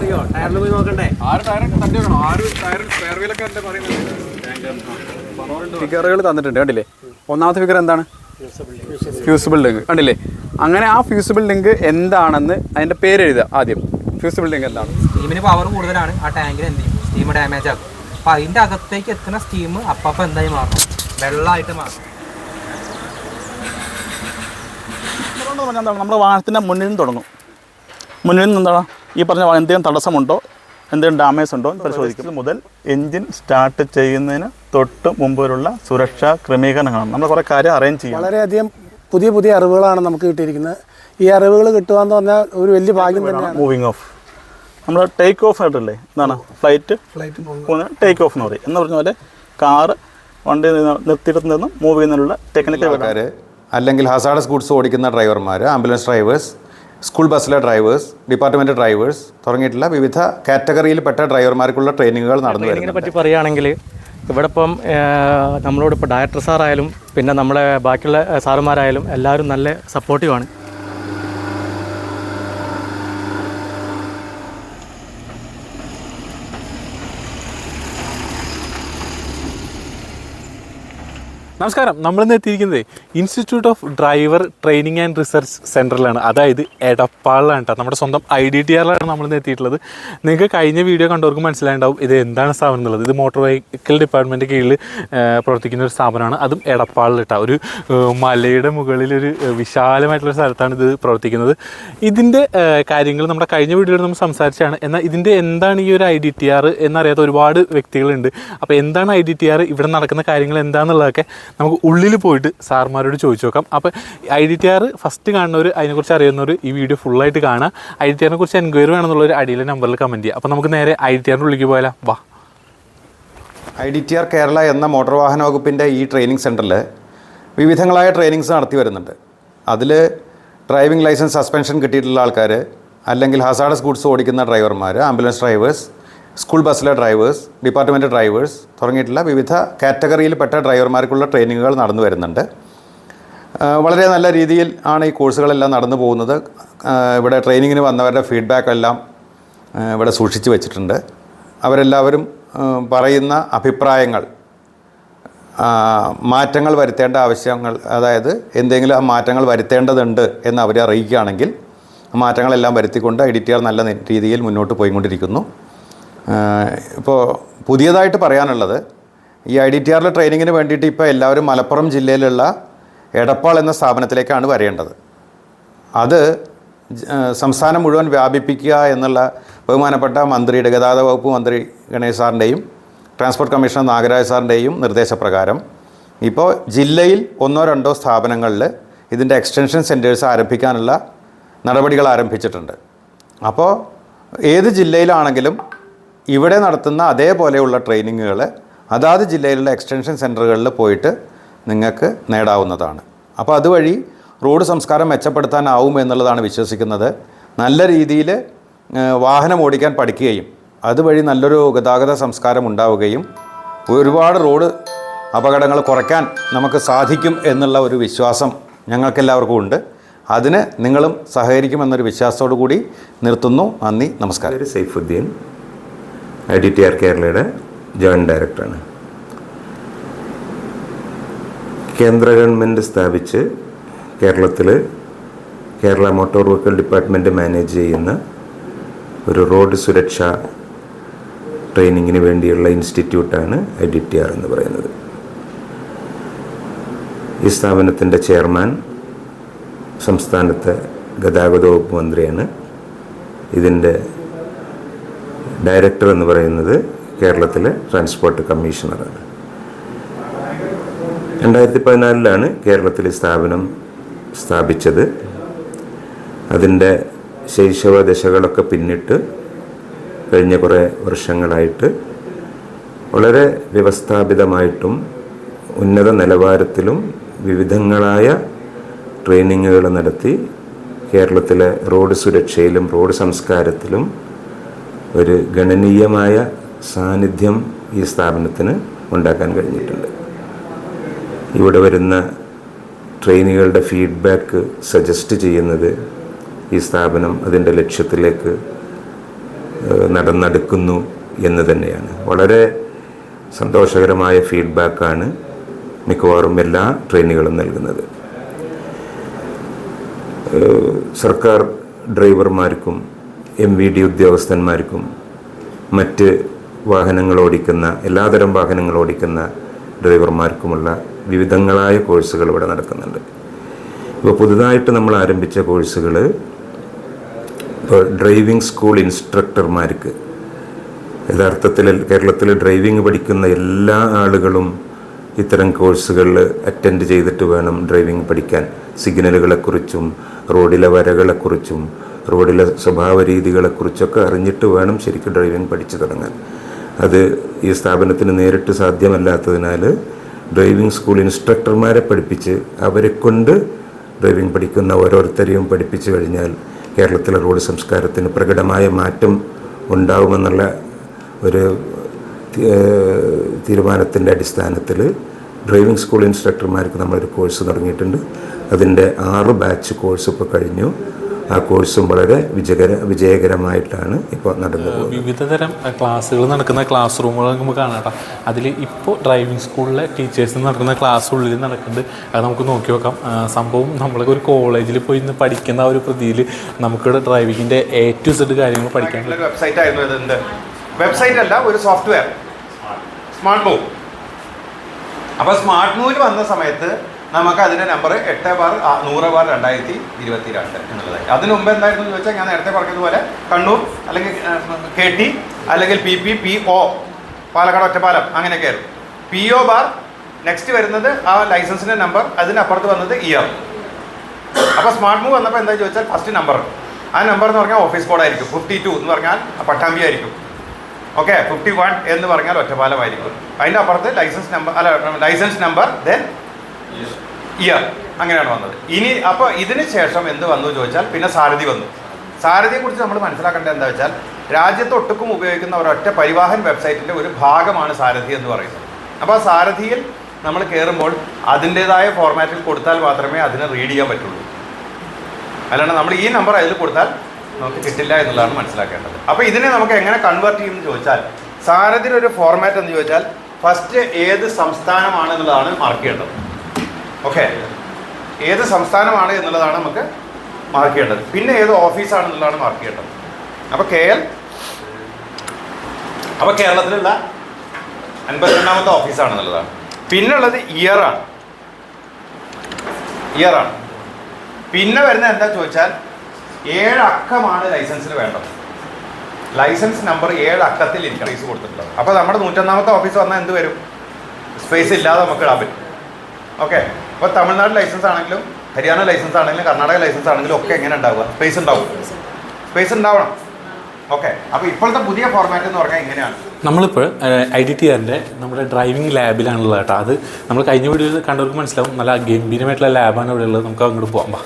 അറിയോ? ടയറിൽ പോയി നോക്കണ്ടേ? ആറ് ടയർ തട്ടി വെക്കണം? ആറ് ടയർ സ്പെയർ വീലൊക്കെ പറയുന്നത്? ഫിഗറുകൾ തന്നിട്ടുണ്ട് കണ്ടില്ലേ? ഒന്നാമത്തെ ഫിഗർ എന്താണ്? ഫ്യൂസിബിൾ ലിങ്ക് കണ്ടില്ലേ? അങ്ങനെ ആ ഫ്യൂസിബിൾ ലിങ്ക് എന്താണെന്ന് അതിന്റെ പേര് എഴുതുക ആദ്യം. ഫ്യൂസിബിൾ ലിങ്ക് എന്താണ്? സ്റ്റീമിന് പവർ കൂടുതലാണ്. ആ ടാങ്കിൽ എന്ത് ചെയ്യും? സ്റ്റീം ഡാമേജ് ആകും അപ്പൊ അതിന്റെ അകത്തേക്ക് എത്തുന്ന സ്റ്റീം അപ്പം എന്തായി മാറും? വെള്ളമായിട്ട് മാറും. നമ്മുടെ വാഹനത്തിന്റെ മുന്നിൽ നിന്ന് തുടങ്ങും. മുന്നിൽ നിന്ന് എന്താണ് ഈ പറഞ്ഞ എന്തെങ്കിലും തടസ്സമുണ്ടോ? എന്തെങ്കിലും ഡാമേജ് ഉണ്ടോ എന്ന് പരിശോധിക്കും മുതൽ എഞ്ചിൻ സ്റ്റാർട്ട് ചെയ്യുന്നതിന് തൊട്ട് മുമ്പിലുള്ള സുരക്ഷാ ക്രമീകരണങ്ങളാണ്. നമ്മൾ കുറേ കാര്യം അറേഞ്ച് ചെയ്യും. വളരെയധികം പുതിയ പുതിയ അറിവുകളാണ് നമുക്ക് കിട്ടിയിരിക്കുന്നത്. ഈ അറിവുകൾ കിട്ടുക എന്ന് പറഞ്ഞാൽ ഒരു വലിയ ഭാഗ്യം തന്നെയാണ്. മൂവിങ് ഓഫ് നമ്മൾ ടേക്ക് ഓഫ് ആയിട്ടല്ലേ എന്താണ്? ഫ്ലൈറ്റ് ഫ്ലൈറ്റ് ടേക്ക് ഓഫ് എന്ന് പറയും. എന്ന് പറഞ്ഞ പോലെ കാറ് വണ്ടി നിർത്തിയിട്ട് നിന്നും മൂവ് ചെയ്യുന്നതിനുള്ള ടെക്നിക്കൽ ആൾക്കാർ അല്ലെങ്കിൽ ഹസാഡസ് ഗുഡ്സ് ഓടിക്കുന്ന ഡ്രൈവർമാർ ആംബുലൻസ് ഡ്രൈവേഴ്സ് സ്കൂൾ ബസ്സിലെ ഡ്രൈവേഴ്സ് ഡിപ്പാർട്ട്മെന്റ് ഡ്രൈവേഴ്സ് തുടങ്ങിയിട്ടുള്ള വിവിധ കാറ്റഗറിയിൽപ്പെട്ട ഡ്രൈവർമാർക്കുള്ള ട്രെയിനിങ്ങുകൾ നടന്നു ട്രെയിനിങ്ങിനെ വരുന്നുണ്ട്. പറ്റി പറയുകയാണെങ്കിൽ ഇവിടെ ഇപ്പം നമ്മളോട് ഇപ്പോൾ ഡയറക്ടർ സാറായാലും പിന്നെ നമ്മളെ ബാക്കിയുള്ള സാറുമാരായാലും എല്ലാവരും നല്ല സപ്പോർട്ടീവാണ് നമസ്കാരം. നമ്മളിന്ന് എത്തിയിരിക്കുന്നത് institute of driver training and research സെന്ററിലാണ് അതായത് എടപ്പാളിലാണ് കേട്ടോ നമ്മുടെ സ്വന്തം ഐ ഡി ടി ആറിലാണ് നമ്മളിന്ന് എത്തിയിട്ടുള്ളത്. നിങ്ങൾക്ക് കഴിഞ്ഞ വീഡിയോ കണ്ടവർക്ക് മനസ്സിലായിട്ടുണ്ടാവും ഇത് എന്താണ് സ്ഥാപനം എന്നുള്ളത്. ഇത് മോട്ടോർ വെഹിക്കിൾ ഡിപ്പാർട്ട്മെന്റ് കീഴിൽ പ്രവർത്തിക്കുന്ന ഒരു സ്ഥാപനമാണ്. അതും എടപ്പാളിൽ കേട്ടോ ഒരു മലയുടെ മുകളിൽ ഒരു വിശാലമായിട്ടുള്ള സ്ഥലത്താണ് ഇത് പ്രവർത്തിക്കുന്നത്. ഇതിന്റെ കാര്യങ്ങൾ നമ്മുടെ കഴിഞ്ഞ വീഡിയോയിൽ നമ്മൾ സംസാരിച്ചാണ് എന്നാൽ ഇതിന്റെ എന്താണ് ഈ ഒരു ഐ ഡി ടി ആർ എന്നറിയാത്ത ഒരുപാട് വ്യക്തികളുണ്ട്. അപ്പോൾ എന്താണ് ഐ ഡി ടി ആർ ഇവിടെ നടക്കുന്ന കാര്യങ്ങൾ എന്താണെന്നുള്ളതൊക്കെ നമുക്ക് ഉള്ളിൽ പോയിട്ട് സാർമാരോട് ചോദിച്ചു നോക്കാം. അപ്പോൾ I D T R first കാണുന്നവർ അതിനെക്കുറിച്ച് അറിയുന്നവർ ഈ വീഡിയോ ഫുള്ളായിട്ട് കാണുക ഐ ഡി ടി ആറിനെ കുറിച്ച് എൻക്വയറി വേണമെന്നുള്ളൊരു അടിയിലെ നമ്പറിൽ കമന്റ് ചെയ്യുക അപ്പോൾ നമുക്ക് നേരെ ഐ ഡി ടി ആറിന്റെ പോയാലോ? വാ. I D T R Kerala എന്ന മോട്ടോർ വാഹന വകുപ്പിന്റെ ഈ ട്രെയിനിങ് സെന്ററിൽ വിവിധങ്ങളായ ട്രെയിനിങ്സ് നടത്തി വരുന്നുണ്ട്. അതിൽ ഡ്രൈവിംഗ് ലൈസൻസ് സസ്പെൻഷൻ കിട്ടിയിട്ടുള്ള ആൾക്കാർ അല്ലെങ്കിൽ ഹസാഡസ് ഗുഡ്സ് ഓടിക്കുന്ന ഡ്രൈവർമാർ ആംബുലൻസ് ഡ്രൈവേഴ്സ് സ്കൂൾ ബസ്സിലെ ഡ്രൈവേഴ്സ് ഡിപ്പാർട്ട്മെന്റ് ഡ്രൈവേഴ്സ് തുടങ്ങിയിട്ടുള്ള വിവിധ കാറ്റഗറിയിൽപ്പെട്ട ഡ്രൈവർമാർക്കുള്ള ട്രെയിനിങ്ങുകൾ നടന്നു വരുന്നുണ്ട്. വളരെ നല്ല രീതിയിൽ ആണ് ഈ കോഴ്സുകളെല്ലാം നടന്നു പോകുന്നത്. ഇവിടെ ട്രെയിനിങ്ങിന് വന്നവരുടെ ഫീഡ്ബാക്ക് എല്ലാം ഇവിടെ സൂക്ഷിച്ചു വെച്ചിട്ടുണ്ട്. അവരെല്ലാവരും പറയുന്ന അഭിപ്രായങ്ങൾ മാറ്റങ്ങൾ വരുത്തേണ്ട ആവശ്യങ്ങൾ അതായത് എന്തെങ്കിലും മാറ്റങ്ങൾ വരുത്തേണ്ടതുണ്ട് എന്ന് അവരെ അറിയിക്കുകയാണെങ്കിൽ മാറ്റങ്ങളെല്ലാം വരുത്തിക്കൊണ്ട് ആർ നല്ല രീതിയിൽ മുന്നോട്ട് പോയിക്കൊണ്ടിരിക്കുന്നു. ഇപ്പോൾ പുതിയതായിട്ട് പറയാനുള്ളത് ഈ ഐ ഡി ടി ആറിലെ ട്രെയിനിങ്ങിന് വേണ്ടിയിട്ട് ഇപ്പോൾ എല്ലാവരും മലപ്പുറം ജില്ലയിലുള്ള എടപ്പാൾ എന്ന സ്ഥാപനത്തിലേക്കാണ് വരേണ്ടത്. അത് സംസ്ഥാനം മുഴുവൻ വ്യാപിപ്പിക്കുക എന്നുള്ള ബഹുമാനപ്പെട്ട മന്ത്രിയുടെ ഗതാഗത വകുപ്പ് മന്ത്രി ഗണേഷ് സാറിന്റെയും ട്രാൻസ്പോർട്ട് കമ്മീഷണർ നാഗരാജ് സാറിന്റെയും നിർദ്ദേശപ്രകാരം ഇപ്പോൾ ജില്ലയിൽ ഒന്നോ രണ്ടോ സ്ഥാപനങ്ങളിൽ ഇതിന്റെ എക്സ്റ്റൻഷൻ സെന്റേഴ്സ് ആരംഭിക്കാനുള്ള നടപടികൾ ആരംഭിച്ചിട്ടുണ്ട്. അപ്പോൾ ഏത് ജില്ലയിലാണെങ്കിലും ഇവിടെ നടത്തുന്ന അതേപോലെയുള്ള ട്രെയിനിങ്ങുകൾ അതാത് ജില്ലയിലുള്ള എക്സ്റ്റൻഷൻ സെന്ററുകളിൽ പോയിട്ട് നിങ്ങൾക്ക് നേടാവുന്നതാണ്. അപ്പോൾ അതുവഴി റോഡ് സംസ്കാരം മെച്ചപ്പെടുത്താനാവും എന്നുള്ളതാണ് വിശ്വസിക്കുന്നത്. നല്ല രീതിയിൽ വാഹനം ഓടിക്കാൻ പഠിക്കുകയും അതുവഴി നല്ലൊരു ഗതാഗത സംസ്കാരം ഉണ്ടാവുകയും ഒരുപാട് റോഡ് അപകടങ്ങൾ കുറയ്ക്കാൻ നമുക്ക് സാധിക്കും എന്നുള്ള ഒരു വിശ്വാസം ഞങ്ങൾക്കെല്ലാവർക്കും ഉണ്ട്. അതിന് നിങ്ങളും സഹകരിക്കുമെന്നൊരു വിശ്വാസത്തോടു കൂടി നിർത്തുന്നു. നന്ദി നമസ്കാരം. Saifuddeen. I D T R കേരളയുടെ ജോയിന്റ് ഡയറക്ടറാണ്. കേന്ദ്ര ഗവൺമെന്റ് സ്ഥാപിച്ച് കേരളത്തിൽ Kerala motor vehicle department manage ചെയ്യുന്ന ഒരു റോഡ് സുരക്ഷ ട്രെയിനിങ്ങിന് വേണ്ടിയുള്ള ഇൻസ്റ്റിറ്റ്യൂട്ടാണ് ഐ ഡി ടി ആർ എന്ന് പറയുന്നത്. ഈ സ്ഥാപനത്തിന്റെ ചെയർമാൻ സംസ്ഥാനത്തെ ഗതാഗത വകുപ്പ് മന്ത്രിയാണ്. ഇതിന്റെ ഡയറക്ടർ എന്ന് പറയുന്നത് കേരളത്തിലെ ട്രാൻസ്പോർട്ട് കമ്മീഷണറാണ്. രണ്ടായിരത്തി പതിനാലിലാണ് കേരളത്തിൽ സ്ഥാപനം സ്ഥാപിച്ചത്. അതിന്റെ ശൈശവ ദശകളൊക്കെ പിന്നിട്ട് കഴിഞ്ഞ കുറേ വർഷങ്ങളായിട്ട് വളരെ വ്യവസ്ഥാപിതമായിട്ടും ഉന്നത നിലവാരത്തിലും വിവിധങ്ങളായ ട്രെയിനിങ്ങുകൾ നടത്തി കേരളത്തിലെ റോഡ് സുരക്ഷയിലും റോഡ് സംസ്കാരത്തിലും ഒരു ഗണനീയമായ സാന്നിധ്യം ഈ സ്ഥാപനത്തിന് ഉണ്ടാക്കാൻ കഴിഞ്ഞിട്ടുണ്ട്. ഇവിടെ വരുന്ന ട്രെയിനുകളുടെ ഫീഡ്ബാക്ക് സജസ്റ്റ് ചെയ്യുന്നത് ഈ സ്ഥാപനം അതിന്റെ ലക്ഷ്യത്തിലേക്ക് നടന്നെടുക്കുന്നു എന്ന് തന്നെയാണ്. വളരെ സന്തോഷകരമായ ഫീഡ്ബാക്കാണ് മിക്കവാറും എല്ലാ ട്രെയിനുകളും നൽകുന്നത്. സർക്കാർ ഡ്രൈവർമാർക്കും എം വി ഡി ഉദ്യോഗസ്ഥന്മാർക്കും മറ്റ് വാഹനങ്ങൾ ഓടിക്കുന്ന എല്ലാതരം വാഹനങ്ങൾ ഓടിക്കുന്ന ഡ്രൈവർമാർക്കുമുള്ള വിവിധങ്ങളായ കോഴ്സുകൾ ഇവിടെ നടക്കുന്നുണ്ട്. ഇപ്പോൾ പുതുതായിട്ട് നമ്മൾ ആരംഭിച്ച കോഴ്സുകൾ ഇപ്പോൾ ഡ്രൈവിംഗ് സ്കൂൾ ഇൻസ്ട്രക്ടർമാർക്ക് യഥാർത്ഥത്തിൽ കേരളത്തിൽ ഡ്രൈവിംഗ് പഠിക്കുന്ന എല്ലാ ആളുകളും ഇത്തരം കോഴ്സുകളിൽ അറ്റൻഡ് ചെയ്തിട്ട് വേണം ഡ്രൈവിംഗ് പഠിക്കാൻ. സിഗ്നലുകളെക്കുറിച്ചും റോഡിലെ വരകളെക്കുറിച്ചും റോഡിലെ സ്വഭാവ രീതികളെക്കുറിച്ചൊക്കെ അറിഞ്ഞിട്ട് വേണം ശരിക്കും ഡ്രൈവിംഗ് പഠിച്ചു തുടങ്ങാൻ. അത് ഈ സ്ഥാപനത്തിന് നേരിട്ട് സാധ്യമല്ലാത്തതിനാൽ ഡ്രൈവിംഗ് സ്കൂൾ ഇൻസ്ട്രക്ടർമാരെ പഠിപ്പിച്ച് അവരെ കൊണ്ട് ഡ്രൈവിംഗ് പഠിക്കുന്ന ഓരോരുത്തരെയും പഠിപ്പിച്ചു കഴിഞ്ഞാൽ കേരളത്തിലെ റോഡ് സംസ്കാരത്തിന് പ്രകടമായ മാറ്റം ഉണ്ടാവുമെന്നുള്ള ഒരു തീരുമാനത്തിന്റെ അടിസ്ഥാനത്തിൽ ഡ്രൈവിംഗ് സ്കൂൾ ഇൻസ്ട്രക്ടർമാർക്ക് നമ്മളൊരു കോഴ്സ് തുടങ്ങിയിട്ടുണ്ട്. അതിന്റെ ആറ് ബാച്ച് കോഴ്സ് ഇപ്പോൾ കഴിഞ്ഞു. ആ കോഴ്സും വളരെ വിജയകര വിജയകരമായിട്ടാണ് ഇപ്പോൾ നടന്നു പോകുന്നത്. വിവിധതരം ക്ലാസ്സുകൾ നടക്കുന്ന ക്ലാസ് റൂമുകൾ നമുക്ക് കാണാം അതിൽ ഇപ്പോൾ ഡ്രൈവിംഗ് സ്കൂളിലെ ടീച്ചേഴ്സ് നടക്കുന്ന ക്ലാസ് ഉള്ളിൽ നടക്കുന്നുണ്ട്. അത് നമുക്ക് നോക്കി നോക്കാം സംഭവം നമ്മളൊക്കെ ഒരു കോളേജിൽ പോയി ഇന്ന് പഠിക്കുന്ന ഒരു പ്രതിയിൽ നമുക്കിവിടെ ഡ്രൈവിങ്ങിന്റെ എ ടു സെഡ് കാര്യങ്ങൾ പഠിക്കാൻ ഒരു വെബ്സൈറ്റ് ആയിരുന്നു ഇത് വെബ്സൈറ്റ് അല്ല ഒരു സോഫ്റ്റ്വെയർ. സ്മാർട്ട് മൂവ് അപ്പോൾ സ്മാർട്ട് മൂവിൽ വന്ന സമയത്ത് നമുക്ക് അതിന്റെ നമ്പർ എട്ട് ബാർ നൂറ് ബാർ രണ്ടായിരത്തി ഇരുപത്തി രണ്ട് എന്നുള്ളതായി. അതിന് മുമ്പ് എന്തായിരുന്നു എന്ന് ചോദിച്ചാൽ ഞാൻ നേരത്തെ പറഞ്ഞതുപോലെ കണ്ണൂർ അല്ലെങ്കിൽ കെ ടി അല്ലെങ്കിൽ P P P O Palakkad Ottapalam അങ്ങനെയൊക്കെ ആയിരുന്നു. പി ഒ ബാർ നെക്സ്റ്റ് വരുന്നത് ആ ലൈസൻസിന്റെ നമ്പർ അതിനപ്പുറത്ത് വന്നത് ഇയർ അപ്പോൾ സ്മാർട്ട് മൂവ് വന്നപ്പോൾ എന്താ ചോദിച്ചാൽ ഫസ്റ്റ് നമ്പർ ആ നമ്പർ എന്ന് പറഞ്ഞാൽ ഓഫീസ് കോഡായിരിക്കും ഫിഫ്റ്റി ടു എന്ന് പറഞ്ഞാൽ പട്ടാമ്പി ആയിരിക്കും. ഓക്കെ ഫിഫ്റ്റി വൺ എന്ന് പറഞ്ഞാൽ ഒറ്റപ്പാലമായിരിക്കും അതിന്റെ അപ്പുറത്ത് ലൈസൻസ് നമ്പർ അല്ല ലൈസൻസ് നമ്പർ ദെൻ ഇയർ അങ്ങനെയാണ് വന്നത്. ഇനി അപ്പോൾ ഇതിന് ശേഷം എന്ത് വന്നു ചോദിച്ചാൽ പിന്നെ സാരഥി വന്നു. സാരഥിയെക്കുറിച്ച് നമ്മൾ മനസ്സിലാക്കേണ്ടത് എന്താ വെച്ചാൽ രാജ്യത്ത് ഒട്ടുക്കും ഉപയോഗിക്കുന്ന ഒരൊറ്റ പരിവാഹൻ വെബ്സൈറ്റിന്റെ ഒരു ഭാഗമാണ് സാരഥി എന്ന് പറയുന്നത്. അപ്പോൾ ആ സാരഥിയിൽ നമ്മൾ കയറുമ്പോൾ അതിന്റേതായ ഫോർമാറ്റിൽ കൊടുത്താൽ മാത്രമേ അതിനെ റീഡ് ചെയ്യാൻ പറ്റുള്ളൂ. അല്ലാണ്ട് നമ്മൾ ഈ നമ്പർ അതിൽ കൊടുത്താൽ നമുക്ക് കിട്ടില്ല എന്നുള്ളതാണ് മനസ്സിലാക്കേണ്ടത്. അപ്പോൾ ഇതിനെ നമുക്ക് എങ്ങനെ കൺവേർട്ട് ചെയ്യുമെന്ന് ചോദിച്ചാൽ സാരഥിയുടെ ഒരു ഫോർമാറ്റ് എന്ന് ചോദിച്ചാൽ ഫസ്റ്റ് ഏത് സംസ്ഥാനമാണ് എന്നുള്ളതാണ് മാർക്ക് ചെയ്യേണ്ടത്. ഓക്കെ ഏത് സംസ്ഥാനമാണ് എന്നുള്ളതാണ് നമുക്ക് മാർക്ക് ചെയ്യേണ്ടത്. പിന്നെ ഏത് ഓഫീസാണ് എന്നുള്ളതാണ് മാർക്ക് ചെയ്യേണ്ടത്. അപ്പോൾ കെ എൽ അപ്പോൾ കേരളത്തിലുള്ള അൻപത്തിരണ്ടാമത്തെ ഓഫീസാണെന്നുള്ളതാണ് പിന്നുള്ളത് ഇയറാണ് ഇയറാണ് പിന്നെ വരുന്ന എന്താ ചോദിച്ചാൽ ഏഴ് അക്കമാണ് ലൈസൻസിന് വേണ്ടത്. ലൈസൻസ് നമ്പർ ഏഴ് അക്കത്തിൽ ഇൻക്രീസ് കൊടുത്തിട്ടുള്ളത്. അപ്പോൾ നമ്മുടെ നൂറ്റൊന്നാമത്തെ ഓഫീസ് വന്നാൽ എന്ത് വരും? സ്പേസ് ഇല്ലാതെ നമുക്ക് ഇടാൻ പറ്റും. ഓക്കെ അപ്പോൾ തമിഴ്നാട് ലൈസൻസ് ആണെങ്കിലും ഹരിയാന ലൈസൻസ് ആണെങ്കിലും കർണാടക ലൈസൻസ് ആണെങ്കിലും ഒക്കെ എങ്ങനെ ഉണ്ടാവുക? സ്പേസ് ഉണ്ടാവും. സ്പേസ് ഉണ്ടാവണം. ഓക്കെ അപ്പോൾ ഇപ്പോഴത്തെ പുതിയ ഫോർമാറ്റ് എന്ന് പറഞ്ഞാൽ എങ്ങനെയാണ്? നമ്മളിപ്പോൾ ഐ ഡി ടി ആറിന്റെ നമ്മുടെ ഡ്രൈവിംഗ് ലാബിലാണുള്ളത് കേട്ടോ. അത് നമ്മൾ കഴിഞ്ഞ വീഡിയോയിൽ കണ്ടവർക്ക് മനസ്സിലാവും. നല്ല ഗംഭീരമായിട്ടുള്ള ലാബാണ് ഇവിടെ ഉള്ളത്. നമുക്ക് അങ്ങോട്ട് പോകാം വാ.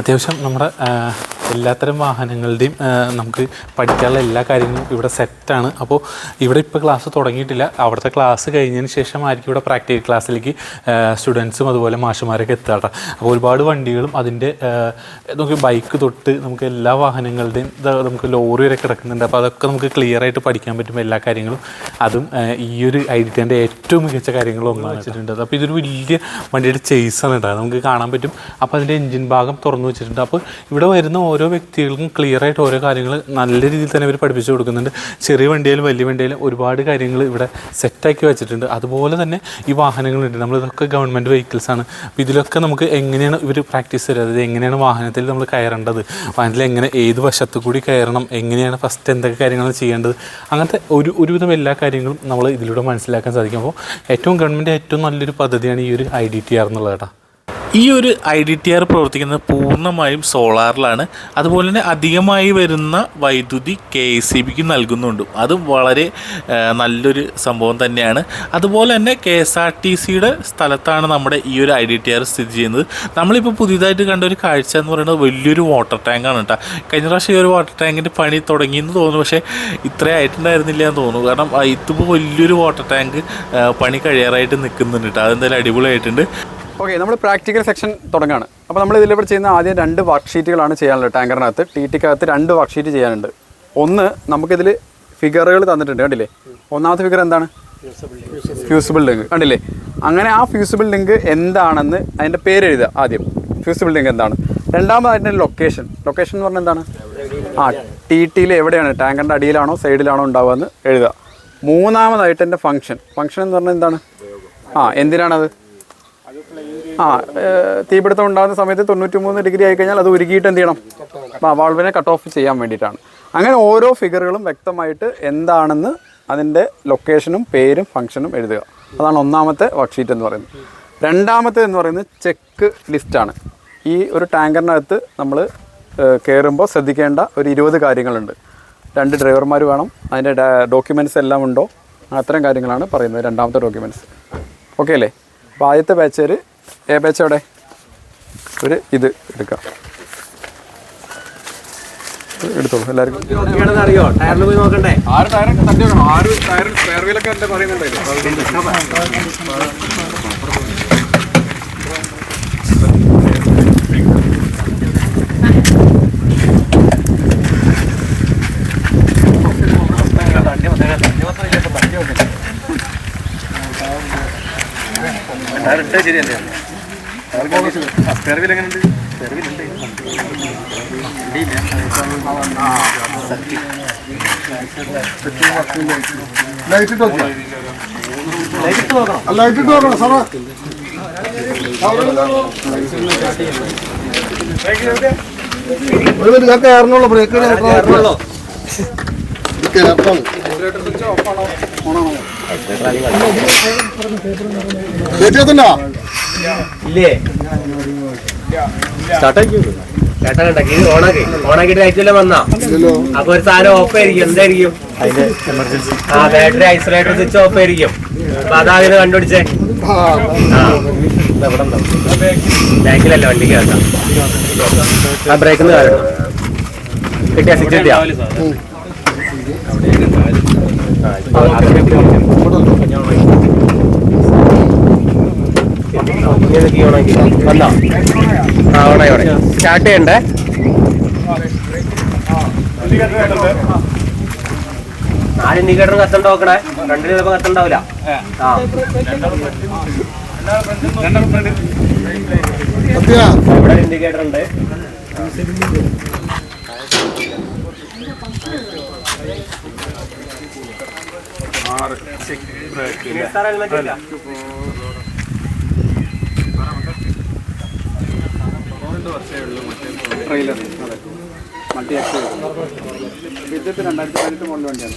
അത്യാവശ്യം നമ്മുടെ എല്ലാത്തരം വാഹനങ്ങളുടെയും നമുക്ക് പഠിക്കാനുള്ള എല്ലാ കാര്യങ്ങളും ഇവിടെ സെറ്റാണ് അപ്പോൾ ഇവിടെ ഇപ്പോൾ ക്ലാസ് തുടങ്ങിയിട്ടില്ല. അവിടുത്തെ ക്ലാസ് കഴിഞ്ഞതിന് ശേഷമായിരിക്കും ഇവിടെ പ്രാക്ടിക്കൽ ക്ലാസ്സിലേക്ക് സ്റ്റുഡൻസും അതുപോലെ മാഷുമാരൊക്കെ എത്തുക കേട്ടോ. അപ്പോൾ ഒരുപാട് വണ്ടികളും അതിന്റെ നമുക്ക് ബൈക്ക് തൊട്ട് നമുക്ക് എല്ലാ വാഹനങ്ങളുടെയും നമുക്ക് ലോറി വരെ കിടക്കുന്നുണ്ട്. അപ്പോൾ അതൊക്കെ നമുക്ക് ക്ലിയർ ആയിട്ട് പഠിക്കാൻ പറ്റും എല്ലാ കാര്യങ്ങളും. അതും ഈ ഒരു ഐ ഡി ടിന്റെ ഏറ്റവും മികച്ച കാര്യങ്ങളും ഒന്നാണ് വെച്ചിട്ടുണ്ട്. അപ്പോൾ ഇതൊരു വലിയ വണ്ടിയുടെ ചേസാണ് കേട്ടോ. നമുക്ക് കാണാൻ പറ്റും. അപ്പോൾ അതിന്റെ എഞ്ചിൻ ഭാഗം തുറന്നു വെച്ചിട്ടുണ്ട്. അപ്പോൾ ഇവിടെ വരുന്ന ഓരോ വ്യക്തികൾക്കും ക്ലിയർ ആയിട്ട് ഓരോ കാര്യങ്ങൾ നല്ല രീതിയിൽ തന്നെ ഇവർ പഠിപ്പിച്ചു കൊടുക്കുന്നുണ്ട്. ചെറിയ വണ്ടിയിലും വലിയ വണ്ടിയിലും ഒരുപാട് കാര്യങ്ങൾ ഇവിടെ സെറ്റാക്കി വെച്ചിട്ടുണ്ട്. അതുപോലെ തന്നെ ഈ വാഹനങ്ങളുണ്ട്. നമ്മളിതൊക്കെ ഗവൺമെന്റ് വെഹിക്കിൾസ് ആണ്. അപ്പോൾ ഇതിലൊക്കെ നമുക്ക് എങ്ങനെയാണ് ഇവർ പ്രാക്ടീസ് അതായത് എങ്ങനെയാണ് വാഹനത്തിൽ നമ്മൾ കയറേണ്ടത്? വാഹനത്തിൽ എങ്ങനെ ഏത് വശത്തു കൂടി കയറണം? എങ്ങനെയാണ് ഫസ്റ്റ് എന്തൊക്കെ കാര്യങ്ങൾ ചെയ്യേണ്ടത്? അങ്ങനത്തെ ഒരു ഒരുവിധം എല്ലാ കാര്യങ്ങളും നമ്മൾ ഇതിലൂടെ മനസ്സിലാക്കാൻ സാധിക്കും. അപ്പോൾ ഏറ്റവും ഗവൺമെന്റ് ഏറ്റവും നല്ലൊരു പദ്ധതിയാണ് ഈ ഒരു ഐ ഡി ടി ആർ എന്നുള്ളത് കേട്ടോ. ഈ ഒരു ഐ ഡി ടി ആർ പ്രവർത്തിക്കുന്നത് പൂർണമായും സോളാറിലാണ്. അതുപോലെ തന്നെ അധികമായി വരുന്ന വൈദ്യുതി കെ എസ് സി ബിക്ക് നൽകുന്നുണ്ട്. അത് വളരെ നല്ലൊരു സംഭവം തന്നെയാണ്. അതുപോലെ തന്നെ കെ എസ് ആർ ടി സിയുടെ സ്ഥലത്താണ് നമ്മുടെ ഈ ഒരു ഐ ഡി ടി ആർ സ്ഥിതി ചെയ്യുന്നത്. നമ്മളിപ്പോൾ പുതിയതായിട്ട് കണ്ട ഒരു കാഴ്ച എന്ന് പറയുന്നത് വലിയൊരു വാട്ടർ ടാങ്കാണ് കേട്ടോ. കഴിഞ്ഞ പ്രാവശ്യം ഈ ഒരു വാട്ടർ ടാങ്കിന്റെ പണി തുടങ്ങിയെന്ന് തോന്നുന്നു. പക്ഷേ ഇത്രയും ആയിട്ടുണ്ടായിരുന്നില്ല എന്ന് തോന്നുന്നു. കാരണം ഇതിപ്പോൾ വലിയൊരു വാട്ടർ ടാങ്ക് പണി കഴിയാറായിട്ട് നിൽക്കുന്നുണ്ട് കേട്ടോ. അതെന്തായാലും അടിപൊളിയായിട്ടുണ്ട്. ഓക്കെ നമ്മൾ പ്രാക്ടിക്കൽ സെക്ഷൻ തുടങ്ങാണ്. അപ്പോൾ നമ്മൾ ഇതിലിവിടെ ചെയ്യുന്ന ആദ്യം രണ്ട് വർക്ക് ഷീറ്റുകളാണ് ചെയ്യാനുള്ളത് ടാങ്കറിനകത്ത്. ടി ടിക്കകത്ത് രണ്ട് വർക്ക് ഷീറ്റ് ചെയ്യാനുണ്ട്. ഒന്ന് നമുക്കിതിൽ ഫിഗറുകൾ തന്നിട്ടുണ്ട് കണ്ടില്ലേ? ഒന്നാമത്തെ ഫിഗർ എന്താണ്? ഫ്യൂസിബിൾ ലിങ്ക് കണ്ടില്ലേ? അങ്ങനെ ആ ഫ്യൂസിബിൾ ലിങ്ക് എന്താണെന്ന് അതിന്റെ പേര് എഴുതുക ആദ്യം. ഫ്യൂസിബിൾ ലിങ്ക് എന്താണ്? രണ്ടാമതായിട്ട് ലൊക്കേഷൻ ലൊക്കേഷൻ എന്ന് പറഞ്ഞാൽ എന്താണ്? ആ ടി ടിയിൽ എവിടെയാണ്? ടാങ്കറിന്റെ അടിയിലാണോ സൈഡിലാണോ ഉണ്ടാവുക എന്ന് എഴുതുക. മൂന്നാമതായിട്ട് എന്റെ ഫംഗ്ഷൻ ഫംഗ്ഷൻ എന്ന് പറഞ്ഞാൽ എന്താണ്? ആ എന്തിനാണത്? ആ തീപിടുത്തം ഉണ്ടാകുന്ന സമയത്ത് തൊണ്ണൂറ്റി മൂന്ന് ഡിഗ്രി ആയി കഴിഞ്ഞാൽ അത് ഉരുകിയിട്ട് എന്ത് ചെയ്യണം? ആ വാൾവിനെ കട്ട് ഓഫ് ചെയ്യാൻ വേണ്ടിയിട്ടാണ്. അങ്ങനെ ഓരോ ഫിഗറുകളും വ്യക്തമായിട്ട് എന്താണെന്ന് അതിന്റെ ലൊക്കേഷനും പേരും ഫംഗ്ഷനും എഴുതുക. അതാണ് ഒന്നാമത്തെ വർക്ക്ഷീറ്റ് എന്ന് പറയുന്നത്. രണ്ടാമത്തെ എന്ന് പറയുന്നത് ചെക്ക് ലിസ്റ്റാണ് ഈ ഒരു ടാങ്കറിനകത്ത് നമ്മൾ കയറുമ്പോൾ ശ്രദ്ധിക്കേണ്ട ഒരു ഇരുപത് കാര്യങ്ങളുണ്ട്. രണ്ട് ഡ്രൈവർമാർ വേണം. അതിന്റെ ഡോക്യുമെന്റ്സ് എല്ലാം ഉണ്ടോ? അത്തരം കാര്യങ്ങളാണ് പറയുന്നത് രണ്ടാമത്തെ ഡോക്യുമെന്റ്സ് ഓക്കെ അല്ലേ? അപ്പോൾ ആദ്യത്തെ ബാച്ചർ ഏ ബാച്ച് ഒരു ഇത് എടുക്കാം. എടുത്തോളൂ എല്ലാവർക്കും. അറിയോ ടയറിൽ പോയി നോക്കണ്ടേ ആറ് ശരി സ്പെയർ വീൽ എങ്ങനെയുണ്ട് സ്പെയർ വീൽ ഉണ്ട് കയറണുള്ളൂ ബ്രേക്ക് ഇല്ലേ? ചേട്ടാ കണ്ട ഇത് ഓണാക്കി. ഓണാക്കിട്ട് ലൈറ്റെല്ലാം വന്നാ? അപ്പൊ ഒരു സാധനം ഓഫ് ആയിരിക്കും. എന്തായിരിക്കും? ആ ബാറ്ററി ഐസൊലേറ്റർ സ്വിച്ച് ഓഫ് ആയിരിക്കും. അപ്പൊ അതാ അതിന് കണ്ടുപിടിച്ചേ. ബാക്കിലല്ല വണ്ടിക്ക് കേട്ടാ ആ ബ്രേക്കിന്ന് കാരണം കിട്ടിയ സ്വിച്ച് കിട്ടിയാ ആ, ഇപ്പൊ ഇങ്ങനെ key on ആക്കി. വന്നോ ആ ഓണായി ഓണായി സ്റ്റാർട്ട് ചെയ്യണ്ടേ നാല് ഇൻഡിക്കേറ്ററും കത്തണ്ട നോക്കണേ രണ്ടിന് ചിലപ്പോ കത്തണ്ടാവില്ല ആ ഇവിടെ ഇൻഡിക്കേറ്റർ ഉണ്ട് സാർ ഹെൽമെറ്റ് ഇല്ല ട്രെയിലർ അതെ മൾട്ടി എക്സ് വിദ്യുത്ത് രണ്ടായിരത്തി പതിനെട്ട് മോഡൽ വണ്ടിയാണ്.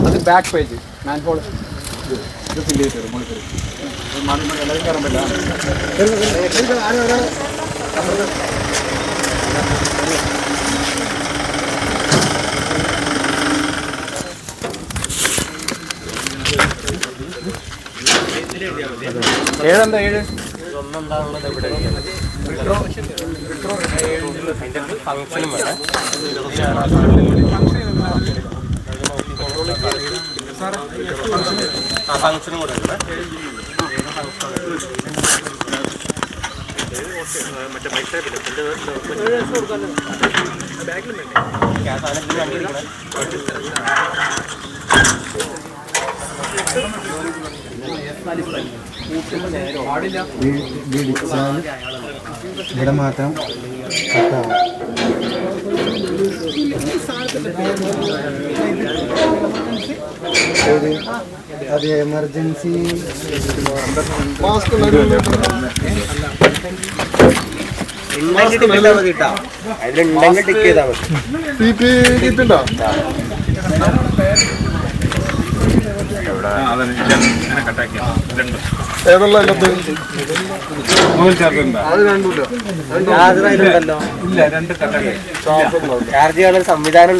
അത് ബാക്ക് പേജ് മാൻ ഹോൾ ഇത് ഫില്ല് ചെയ്ത് തരും ഏഴെന്താ ഏഴ്? ഫംഗ്ഷനും വേണം ആ ഫംഗ്ഷനും കൂടെ ഉണ്ട്. മറ്റേ പൈസ അത് എമർജൻസി മാത്രം അത് എമർജൻസി അതിലുണ്ടെങ്കിൽ ടിക്ക് ചെയ്താൽ മതി. ചാർജർ ചാർജ് സംവിധാനം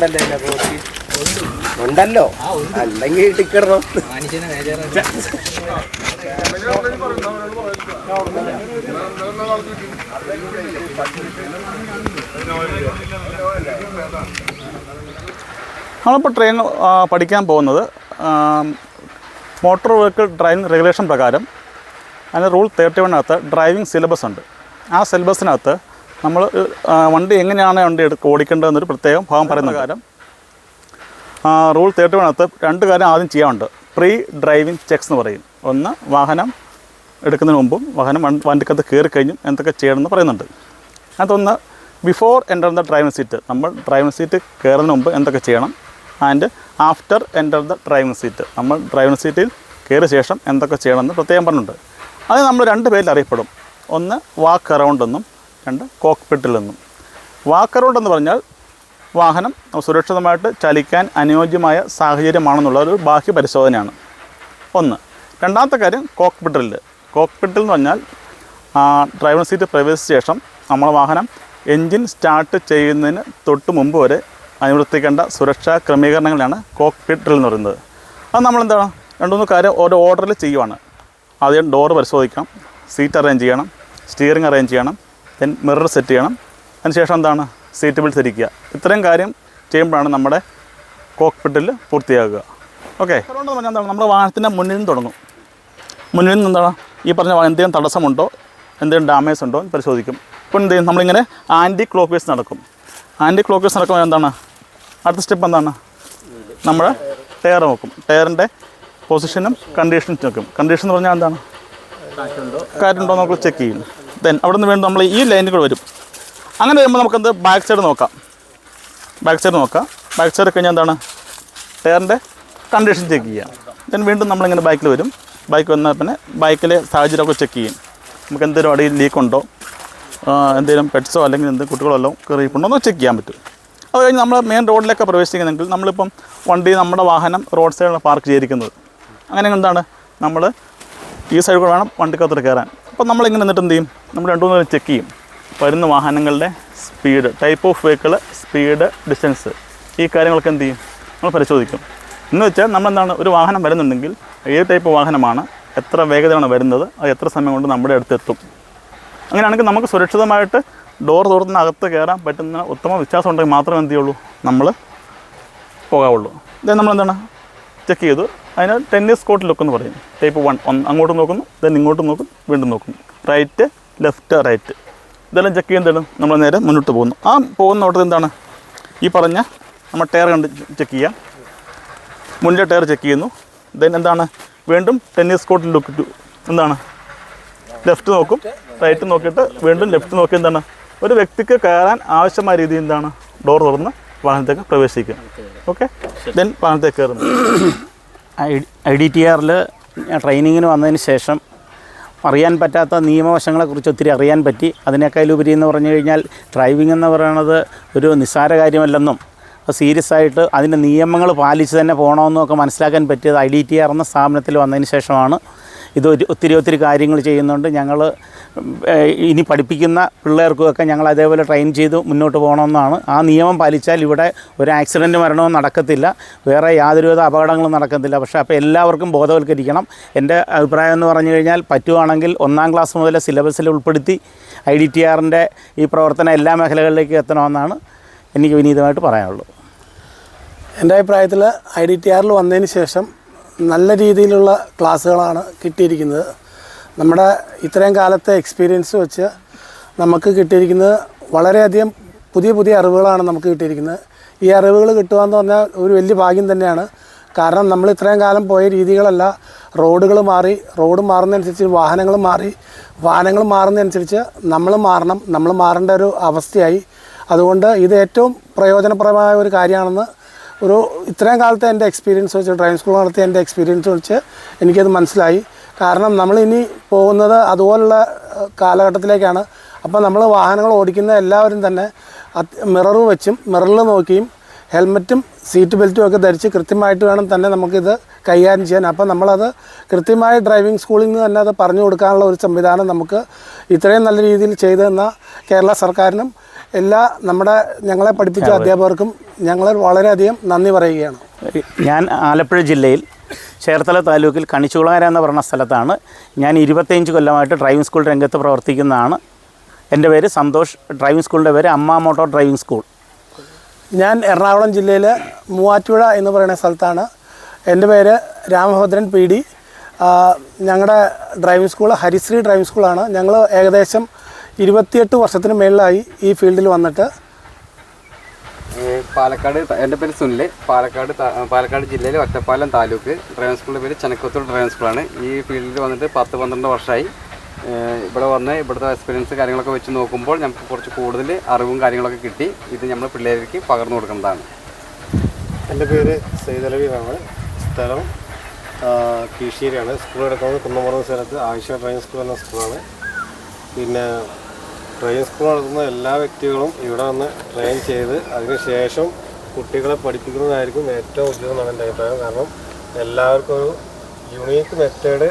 ഉണ്ടല്ലോ അല്ലെങ്കിൽ ടിക്കറണം നമ്മളിപ്പോൾ ട്രെയിൻ പഠിക്കാൻ പോകുന്നത് മോട്ടോർ വെഹിക്കിൾ ഡ്രൈവിംഗ് റെഗുലേഷൻ പ്രകാരം അതിന് റൂൾ തേർട്ടി വണ്ണകത്ത് ഡ്രൈവിംഗ് സിലബസ് ഉണ്ട്. ആ സിലബസിനകത്ത് നമ്മൾ വണ്ടി എങ്ങനെയാണ് വണ്ടി എടുക്ക ഓടിക്കേണ്ടതെന്നൊരു പ്രത്യേകം ഭാഗം പറയുന്ന കാര്യം റൂൾ തേർട്ടി വണ്ണകത്ത് രണ്ട് കാര്യം ആദ്യം ചെയ്യാറുണ്ട് പ്രീ ഡ്രൈവിംഗ് ചെക്സ് എന്ന് പറയും. ഒന്ന് വാഹനം എടുക്കുന്നതിന് മുമ്പും വാഹനം വണ്ടി- വണ്ടിക്കകത്ത് കയറി കഴിഞ്ഞും എന്തൊക്കെ ചെയ്യണമെന്ന് പറയുന്നുണ്ട്. അതൊന്ന് before enter the driving seat നമ്മൾ ഡ്രൈവിംഗ് സീറ്റ് കയറുന്നതിന് മുമ്പ് എന്തൊക്കെ ചെയ്യണം? And after enter the driving seat. നമ്മൾ ഡ്രൈവിംഗ് സീറ്റിൽ കയറിയ ശേഷം എന്തൊക്കെ ചെയ്യണമെന്ന് പ്രത്യേകം പറഞ്ഞിട്ടുണ്ട്. അത് നമ്മൾ രണ്ട് പേരിൽ അറിയപ്പെടും. ഒന്ന് വാക്ക് അറൗണ്ട് എന്നും രണ്ട് കോക്ക്പിറ്റിൽ എന്നും. വാക്ക് അറൗണ്ട് എന്ന് പറഞ്ഞാൽ വാഹനം സുരക്ഷിതമായിട്ട് ചലിക്കാൻ അനുയോജ്യമായ സാഹചര്യമാണെന്നുള്ള ഒരു ബാഹ്യ പരിശോധനയാണ്. ഒന്ന്. രണ്ടാമത്തെ കാര്യം കോക്ക്പിറ്റിൽ കോക്ക്പിറ്റിൽ എന്ന് പറഞ്ഞാൽ ഡ്രൈവിംഗ് സീറ്റ് പ്രവേശിച്ച ശേഷം നമ്മളെ വാഹനം എൻജിൻ സ്റ്റാർട്ട് ചെയ്യുന്നതിന് തൊട്ട് മുമ്പ് വരെ അനുവർത്തിക്കേണ്ട സുരക്ഷാ ക്രമീകരണങ്ങളാണ് കോക്പിറ്റിൽ എന്ന് പറയുന്നത്. അത് നമ്മളെന്താണ്? രണ്ട് മൂന്ന് കാര്യം ഓരോ ഓർഡറിൽ ചെയ്യുവാണ്. ആദ്യം ഡോർ പരിശോധിക്കണം സീറ്റ് അറേഞ്ച് ചെയ്യണം സ്റ്റിയറിംഗ് അറേഞ്ച് ചെയ്യണം ദെൻ മിറർ സെറ്റ് ചെയ്യണം. അതിനുശേഷം എന്താണ്? സീറ്റ് ബെൽറ്റ് ധരിക്കുക. ഇത്രയും കാര്യം ചെയ്യുമ്പോഴാണ് നമ്മുടെ കോക്പിറ്റിൽ പൂർത്തിയാകുക. ഓക്കെ. അതുകൊണ്ട് പറഞ്ഞാൽ എന്താണ്? നമ്മുടെ വാഹനത്തിന്റെ മുന്നിൽ നിന്ന് തുടങ്ങും. മുന്നിൽ നിന്ന് എന്താണ്? ഈ പറഞ്ഞ എന്തെങ്കിലും തടസ്സമുണ്ടോ? എന്തെങ്കിലും ഡാമേജ് ഉണ്ടോ എന്ന് പരിശോധിക്കും. ഇപ്പോൾ എന്ത് ചെയ്യും? നമ്മളിങ്ങനെ ആന്റി ക്ലോക്ക് വേസ് നടക്കും. ആന്റി ക്ലോക്ക് വേസ് നടക്കുമ്പോൾ എന്താണ്? അടുത്ത സ്റ്റെപ്പ് എന്താണ്? നമ്മൾ ടയർ നോക്കും. ടയറിന്റെ പൊസിഷനും കണ്ടീഷനും നോക്കും കണ്ടീഷൻ എന്ന് പറഞ്ഞാൽ എന്താണ്? കാറ്റുണ്ടോ നമുക്ക് ചെക്ക് ചെയ്യും. ദെൻ അവിടെ നിന്ന് വീണ്ടും നമ്മൾ ഈ ലൈനിൽ കൂടെ വരും. അങ്ങനെ വരുമ്പോൾ നമുക്കെന്ത് ബാക്ക് സൈഡ് നോക്കാം. ബാക്ക് സൈഡ് നോക്കാം. ബാക്ക് സൈഡ് കഴിഞ്ഞാൽ എന്താണ്? ടയറിന്റെ കണ്ടീഷൻ ചെക്ക് ചെയ്യാം. ദെൻ വീണ്ടും നമ്മളിങ്ങനെ ബൈക്കിൽ വരും. ബൈക്ക് വന്നാൽ പിന്നെ ബൈക്കിലെ സാഹചര്യമൊക്കെ ചെക്ക് ചെയ്യും. നമുക്ക് എന്തെങ്കിലും അടിയിൽ ലീക്കുണ്ടോ എന്തെങ്കിലും പെറ്റ്സോ അല്ലെങ്കിൽ എന്ത് കുട്ടികളോ എല്ലാം കയറിയിട്ടുണ്ടോ എന്ന് ചെക്ക് ചെയ്യാൻ പറ്റും. അത് കഴിഞ്ഞ് നമ്മൾ മെയിൻ റോഡിലൊക്കെ പ്രവേശിക്കുന്നെങ്കിൽ നമ്മളിപ്പം വണ്ടി നമ്മുടെ വാഹനം റോഡ് സൈഡിലാണ് പാർക്ക് ചെയ്തിരിക്കുന്നത്. അങ്ങനെ എന്താണ്? നമ്മൾ ഈ സൈഡ് കൂടെ വേണം വണ്ടിക്കകത്തോട്ട് കയറാൻ. അപ്പം നമ്മളിങ്ങനെ എന്നിട്ട് എന്ത് ചെയ്യും? നമ്മൾ രണ്ടു മൂന്ന് ചെക്ക് ചെയ്യും. വരുന്ന വാഹനങ്ങളുടെ speed type of vehicle speed distance ഈ കാര്യങ്ങളൊക്കെ എന്ത് ചെയ്യും? നമ്മൾ പരിശോധിക്കും. എന്ന് വെച്ചാൽ നമ്മളെന്താണ്? ഒരു വാഹനം വരുന്നുണ്ടെങ്കിൽ ഏത് ടൈപ്പ് വാഹനമാണ്? എത്ര വേഗതയാണ് വരുന്നത്? അത് എത്ര സമയം കൊണ്ട് നമ്മുടെ അടുത്തെത്തും? അങ്ങനെയാണെങ്കിൽ നമുക്ക് സുരക്ഷിതമായിട്ട് ഡോർ തുറന്ന് അകത്ത് കയറാൻ പറ്റുന്ന ഉത്തമ വിശ്വാസം ഉണ്ടെങ്കിൽ മാത്രമേ എന്ത് ചെയ്യുള്ളൂ? നമ്മൾ പോകാവുള്ളൂ. ദെൻ നമ്മൾ എന്താണ് ചെക്ക് ചെയ്തു. അതിന് ടെന്നീസ് കോട്ട് ലുക്ക് എന്ന് പറയും. ടൈപ്പ് വൺ അങ്ങോട്ട് നോക്കുന്നു ദെൻ ഇങ്ങോട്ട് നോക്കും വീണ്ടും നോക്കും റൈറ്റ് ലെഫ്റ്റ് റൈറ്റ് ഇതെല്ലാം ചെക്ക് ചെയ്യുന്നതാണ് നമ്മൾ നേരെ മുന്നോട്ട് പോകുന്നു. ആ പോകുന്ന ഓട്ടത്തിൽ എന്താണ്? ഈ പറഞ്ഞ നമ്മൾ ടയർ കണ്ട് ചെക്ക് ചെയ്യാം. മുന്നിലെ ടയർ ചെക്ക് ചെയ്യുന്നു. ദെൻ എന്താണ്? വീണ്ടും ടെന്നീസ് കോട്ട് ലുക്ക് എന്താണ്? ലെഫ്റ്റ് നോക്കും. റൈറ്റ് നോക്കിയിട്ട് വീണ്ടും ലെഫ്റ്റ് നോക്കി എന്താണ്? ഒരു വ്യക്തിക്ക് കയറാൻ ആവശ്യമായ രീതി എന്താണ്? ഡോർ തുറന്ന് വാഹനത്തേക്ക് പ്രവേശിക്കുക. ഓക്കെ ദെൻ വാഹനത്തേക്ക് കയറുന്നു. ഐ ഡി ടി ആറിൽ ട്രെയിനിങ്ങിന് വന്നതിന് ശേഷം അറിയാൻ പറ്റാത്ത നിയമവശങ്ങളെക്കുറിച്ച് ഒത്തിരി അറിയാൻ പറ്റി. അതിനേക്കാളുപരി എന്ന് പറഞ്ഞു കഴിഞ്ഞാൽ ഡ്രൈവിംഗ് എന്ന് പറയുന്നത് ഒരു നിസ്സാര കാര്യമല്ലെന്നും സീരിയസ് ആയിട്ട് അതിന്റെ നിയമങ്ങൾ പാലിച്ച് തന്നെ പോകണമെന്നും ഒക്കെ മനസ്സിലാക്കാൻ പറ്റിയത് ഐ ഡി ടി ആർ എന്ന സ്ഥാപനത്തിൽ വന്നതിന് ശേഷമാണ്. ഇത് ഒത്തിരി ഒത്തിരി കാര്യങ്ങൾ ചെയ്യുന്നുണ്ട്. ഞങ്ങൾ ഇനി പഠിപ്പിക്കുന്ന പിള്ളേർക്കുമൊക്കെ ഞങ്ങൾ അതേപോലെ ട്രെയിൻ ചെയ്ത് മുന്നോട്ട് പോകണമെന്നാണ്. ആ നിയമം പാലിച്ചാൽ ഇവിടെ ഒരു ആക്സിഡന്റ് മരണവും നടക്കത്തില്ല. വേറെ യാതൊരുവിധ അപകടങ്ങളും നടക്കത്തില്ല. പക്ഷേ അപ്പോൾ എല്ലാവർക്കും ബോധവൽക്കരിക്കണം. എന്റെ അഭിപ്രായം എന്ന് പറഞ്ഞു കഴിഞ്ഞാൽ പറ്റുവാണെങ്കിൽ ഒന്നാം ക്ലാസ് മുതൽ സിലബസിൽ ഉൾപ്പെടുത്തി ഐ ഡി ടി ആറിന്റെ ഈ പ്രവർത്തനം എല്ലാ മേഖലകളിലേക്കും എത്തണമെന്നാണ് എനിക്ക് വിനീതമായിട്ട് പറയാനുള്ളൂ എന്റെ അഭിപ്രായത്തിൽ ഐ ഡി ടി ആറിൽ വന്നതിന് ശേഷം നല്ല രീതിയിലുള്ള ക്ലാസ്സുകളാണ് കിട്ടിയിരിക്കുന്നത്. നമ്മുടെ ഇത്രയും കാലത്തെ എക്സ്പീരിയൻസ് വെച്ച് നമുക്ക് കിട്ടിയിരിക്കുന്നത് വളരെയധികം പുതിയ പുതിയ അറിവുകളാണ് നമുക്ക് കിട്ടിയിരിക്കുന്നത്. ഈ അറിവുകൾ കിട്ടുക എന്ന് പറഞ്ഞാൽ ഒരു വലിയ ഭാഗ്യം തന്നെയാണ്. കാരണം നമ്മൾ ഇത്രയും കാലം പോയ രീതികളല്ല. റോഡുകൾ മാറി റോഡ് മാറുന്നതനുസരിച്ച് വാഹനങ്ങൾ മാറി വാഹനങ്ങൾ മാറുന്നതനുസരിച്ച് നമ്മൾ മാറണം. നമ്മൾ മാറേണ്ട ഒരു അവസ്ഥയായി. അതുകൊണ്ട് ഇത് ഏറ്റവും പ്രയോജനപ്രദമായ ഒരു കാര്യമാണെന്ന് ഒരു ഇത്രയും കാലത്തെ എന്റെ എക്സ്പീരിയൻസ് വെച്ച് ഡ്രൈവിംഗ് സ്കൂൾ നടത്തിയ എന്റെ എക്സ്പീരിയൻസ് വെച്ച് എനിക്കത് മനസ്സിലായി. കാരണം നമ്മളിനി പോകുന്നത് അതുപോലുള്ള കാലഘട്ടത്തിലേക്കാണ്. അപ്പോൾ നമ്മൾ വാഹനങ്ങൾ ഓടിക്കുന്ന എല്ലാവരും തന്നെ മിറർ വെച്ചും മിററിൽ നോക്കിയും ഹെൽമറ്റും സീറ്റ് ബെൽറ്റും ഒക്കെ ധരിച്ച് കൃത്യമായിട്ട് വേണം തന്നെ നമുക്കിത് കൈകാര്യം ചെയ്യാൻ. അപ്പം നമ്മളത് കൃത്യമായി ഡ്രൈവിംഗ് സ്കൂളിൽ നിന്ന് തന്നെ അത് പറഞ്ഞു കൊടുക്കാനുള്ള ഒരു സംവിധാനം നമുക്ക് ഇത്രയും നല്ല രീതിയിൽ ചെയ്തു തന്ന കേരള സർക്കാരിനും എല്ലാ നമ്മുടെ ഞങ്ങളെ പഠിപ്പിച്ച അധ്യാപകർക്കും ഞങ്ങൾ വളരെയധികം നന്ദി പറയുകയാണ്. ഞാൻ ആലപ്പുഴ ജില്ലയിൽ ചേർത്തല താലൂക്കിൽ കണിച്ചുളാര എന്ന് പറഞ്ഞ സ്ഥലത്താണ് ഞാൻ ഇരുപത്തിയഞ്ച് കൊല്ലമായിട്ട് ഡ്രൈവിംഗ് സ്കൂൾ രംഗത്ത് പ്രവർത്തിക്കുന്നതാണ്. എന്റെ പേര് സന്തോഷ് ഡ്രൈവിംഗ് സ്കൂളിന്റെ പേര് അമ്മ മോട്ടോർ ഡ്രൈവിംഗ് സ്കൂൾ. ഞാൻ എറണാകുളം ജില്ലയിലെ മൂവാറ്റുപുഴ എന്ന് പറയുന്ന സ്ഥലത്താണ്. എന്റെ പേര് രാമഭദ്രൻ പി ഡി. ഞങ്ങളുടെ ഡ്രൈവിംഗ് സ്കൂൾ ഹരിശ്രീ ഡ്രൈവിംഗ് സ്കൂളാണ്. ഞങ്ങൾ ഏകദേശം ഇരുപത്തിയെട്ട് വർഷത്തിന് മേളിലായി ഈ ഫീൽഡിൽ വന്നിട്ട് പാലക്കാട് എന്റെ പേര് സുനിൽ. പാലക്കാട് പാലക്കാട് ജില്ലയിലെ ഒറ്റപ്പാലം താലൂക്ക് ഡ്രൈവിംഗ് സ്കൂളിന്റെ പേര് ചെനക്കത്തൂർ ഡ്രൈവിംഗ് സ്കൂളാണ്. ഈ ഫീൽഡിൽ വന്നിട്ട് പത്ത് പന്ത്രണ്ട് വർഷമായി. ഇവിടെ വന്ന് ഇവിടുത്തെ എക്സ്പീരിയൻസ് കാര്യങ്ങളൊക്കെ വെച്ച് നോക്കുമ്പോൾ നമുക്ക് കുറച്ച് കൂടുതൽ അറിവും കാര്യങ്ങളൊക്കെ കിട്ടി. ഇത് നമ്മൾ പിള്ളേർക്ക് പകർന്നു കൊടുക്കേണ്ടതാണ് എന്റെ പേര് സൈദലവി ആണ് സ്ഥലം കീഷീരിയാണ് കീഴ്ശ്ശേരിയാണ്. സ്കൂൾ എടുക്കുന്നത് കുന്നമറന്ന സ്ഥലത്ത് ആയിഷ ഡ്രൈവിംഗ് സ്കൂൾ എന്ന സ്കൂളാണ്. പിന്നെ ഡ്രൈവിംഗ് സ്കൂൾ നടത്തുന്ന എല്ലാ വ്യക്തികളും ഇവിടെ വന്ന് ട്രെയിൻ ചെയ്ത് അതിനുശേഷം കുട്ടികളെ പഠിപ്പിക്കുന്നതായിരിക്കും ഏറ്റവും ഉചിതം എന്നാണ് എന്റെ അഭിപ്രായം. കാരണം എല്ലാവർക്കും ഒരു യുണീക്ക് മെത്തേഡ്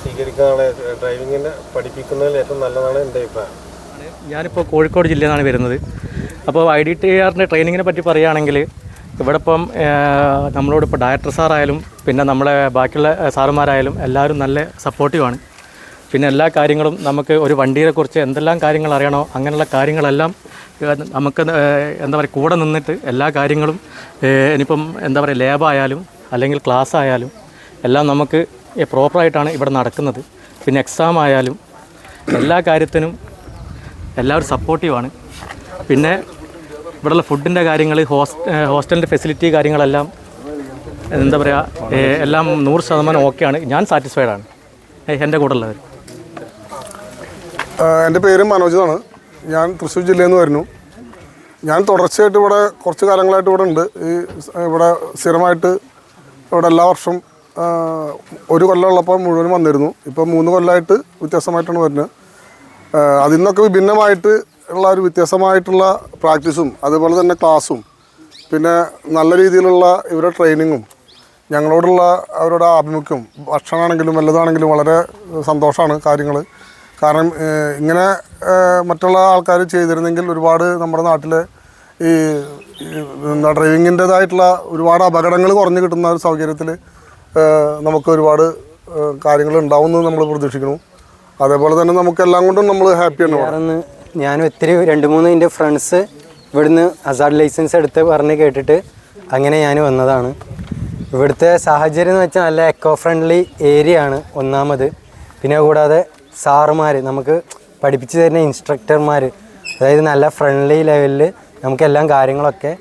സ്വീകരിക്കുന്നതാണ് ഡ്രൈവിങ്ങിന്റെ പഠിപ്പിക്കുന്നതിൽ ഏറ്റവും നല്ലതാണ് എന്റെ അഭിപ്രായം. ഞാനിപ്പോൾ കോഴിക്കോട് ജില്ലയിൽ നിന്നാണ് വരുന്നത്. അപ്പോൾ ഐ ഡി ടി ആറിന്റെ ട്രെയിനിങ്ങിനെ പറ്റി പറയുകയാണെങ്കിൽ ഇവിടെ ഇപ്പം നമ്മളോട് ഇപ്പോൾ ഡയറക്ടർ സാറായാലും പിന്നെ നമ്മളെ ബാക്കിയുള്ള സാറുമാരായാലും എല്ലാവരും നല്ല സപ്പോർട്ടീവാണ് പിന്നെ എല്ലാ കാര്യങ്ങളും നമുക്ക് ഒരു വണ്ടിയെക്കുറിച്ച് എന്തെല്ലാം കാര്യങ്ങൾ അറിയണോ അങ്ങനെയുള്ള കാര്യങ്ങളെല്ലാം നമുക്ക് എന്താ പറയുക കൂടെ നിന്നിട്ട് എല്ലാ കാര്യങ്ങളും ഇനിയിപ്പം എന്താ പറയുക ലേബായാലും അല്ലെങ്കിൽ ക്ലാസ് ആയാലും എല്ലാം നമുക്ക് പ്രോപ്പറായിട്ടാണ് ഇവിടെ നടക്കുന്നത്. പിന്നെ എക്സാം ആയാലും എല്ലാ കാര്യത്തിനും എല്ലാവരും സപ്പോർട്ടീവാണ്. പിന്നെ ഇവിടെയുള്ള ഫുഡിന്റെ കാര്യങ്ങൾ ഹോസ് ഹോസ്റ്റലിന്റെ ഫെസിലിറ്റി കാര്യങ്ങളെല്ലാം എന്താ പറയുക എല്ലാം നൂറ് ശതമാനം ഓക്കെയാണ്. ഞാൻ സാറ്റിസ്ഫൈഡാണ്. എന്റെ കൂടെ ഉള്ളവർ എന്റെ പേര് മനോജ് എന്നാണ് ഞാൻ തൃശ്ശൂർ ജില്ലയിൽ നിന്ന് വരുന്നു. ഞാൻ തുടർച്ചയായിട്ട് ഇവിടെ കുറച്ച് കാലങ്ങളായിട്ട് ഇവിടെ ഉണ്ട്. ഈ ഇവിടെ സ്ഥിരമായിട്ട് ഇവിടെ എല്ലാ വർഷവും ഒരു കൊല്ലമുള്ളപ്പോൾ മുഴുവനും വന്നിരുന്നു. ഇപ്പോൾ മൂന്ന് കൊല്ലമായിട്ട് വ്യത്യാസമായിട്ടാണ് വരുന്നത്. അതിൽ നിന്നൊക്കെ വിഭിന്നമായിട്ട് ഉള്ള ഒരു വ്യത്യാസമായിട്ടുള്ള പ്രാക്ടീസും അതുപോലെ തന്നെ ക്ലാസ്സും പിന്നെ നല്ല രീതിയിലുള്ള ഇവരുടെ ട്രെയിനിങ്ങും ഞങ്ങളോടുള്ള അവരുടെ ആഭിമുഖ്യം ഭക്ഷണമാണെങ്കിലും വല്ലതാണെങ്കിലും വളരെ സന്തോഷമാണ് കാര്യങ്ങൾ കാരണം ഇങ്ങനെ മറ്റുള്ള ആൾക്കാർ ചെയ്തിരുന്നെങ്കിൽ ഒരുപാട് നമ്മുടെ നാട്ടിൽ ഈ എന്താ ഡ്രൈവിങ്ങിന്റെതായിട്ടുള്ള ഒരുപാട് അപകടങ്ങൾ കുറഞ്ഞു കിട്ടുന്ന ഒരു സൗകര്യത്തിൽ നമുക്ക് ഒരുപാട് കാര്യങ്ങൾ ഉണ്ടാവുമെന്ന് നമ്മൾ പ്രതീക്ഷിക്കുന്നു. അതേപോലെ തന്നെ നമുക്ക് എല്ലാം കൊണ്ടും നമ്മൾ ഹാപ്പിയാണ് വേറൊന്ന് ഞാൻ ഒത്തിരി രണ്ട് മൂന്ന് എന്റെ ഫ്രണ്ട്സ് ഇവിടുന്ന് അസാഡ് ലൈസൻസ് എടുത്ത് പറഞ്ഞ് കേട്ടിട്ട് അങ്ങനെ ഞാൻ വന്നതാണ്. ഇവിടുത്തെ സാഹചര്യം എന്ന് വെച്ചാൽ നല്ല എക്കോ ഫ്രണ്ട്ലി ഏരിയ ആണ് ഒന്നാമത്. പിന്നെ കൂടാതെ സാറുമാർ നമുക്ക് പഠിപ്പിച്ചു തരുന്ന ഇൻസ്ട്രക്ടർമാർ അതായത് നല്ല ഫ്രണ്ട്ലി ലെവലിൽ നമുക്ക് എല്ലാ കാര്യങ്ങളൊക്കെ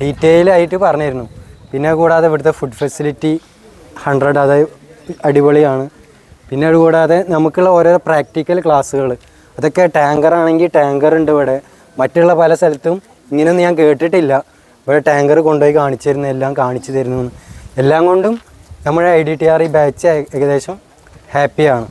ഡീറ്റെയിൽ ആയിട്ട് പറഞ്ഞു തരുന്നു പിന്നെ കൂടാതെ ഇവിടുത്തെ ഫുഡ് ഫെസിലിറ്റി ഹൺഡ്രഡ് അതായത് അടിപൊളിയാണ്. പിന്നെ അത് കൂടാതെ നമുക്കുള്ള ഓരോ പ്രാക്ടിക്കൽ ക്ലാസ്സുകൾ അതൊക്കെ ടാങ്കർ ആണെങ്കിൽ ടാങ്കർ ഉണ്ട് ഇവിടെ. മറ്റുള്ള പല സ്ഥലത്തും ഇങ്ങനെയൊന്നും ഞാൻ കേട്ടിട്ടില്ല. ഇവിടെ ടാങ്കർ കൊണ്ടുപോയി കാണിച്ചു തരുന്നു എല്ലാം കാണിച്ചു തരുന്നു എല്ലാം കൊണ്ടും നമ്മുടെ ഐ ഡി ടി ആർ ഈ ബാച്ച് ഏകദേശം ഹാപ്പിയാണ്